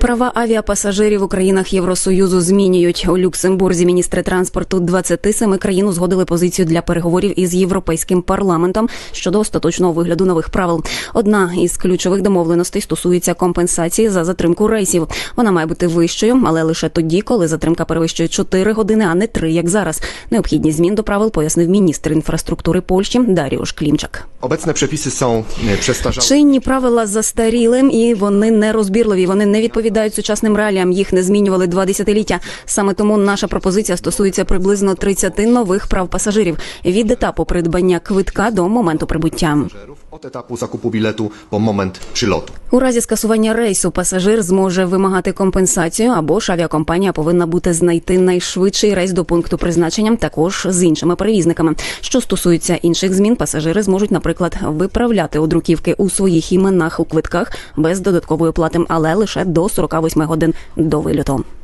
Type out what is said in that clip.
Права авіапасажирів у країнах Євросоюзу змінюють у Люксембурзі. Міністри транспорту 27 країн узгодили позицію для переговорів із європейським парламентом щодо остаточного вигляду нових правил. Одна із ключових домовленостей стосується компенсації за затримку рейсів. Вона має бути вищою, але лише тоді, коли затримка перевищує 4 години, а не 3, як зараз. Необхідні змін до правил пояснив міністр інфраструктури Польщі Даріуш Клімчак. Obecne przepisy są e. Чинні правила застаріли і вони нерозбірливі. Вони не відповідають сучасним реаліям. Їх не змінювали два десятиліття. Саме тому наша пропозиція стосується приблизно 30 нових прав пасажирів від етапу придбання квитка до моменту прибуття. Od etapu zakupu biletu po moment przylotu. У разі скасування рейсу пасажир зможе вимагати компенсацію або ж авіакомпанія повинна бути знайти найшвидший рейс до пункту призначення, також з іншими перевізниками. Що стосується інших змін, пасажири зможуть, наприклад, виправляти одруківки у своїх іменах у квитках без додаткової плати, але лише до 48 годин до вильоту.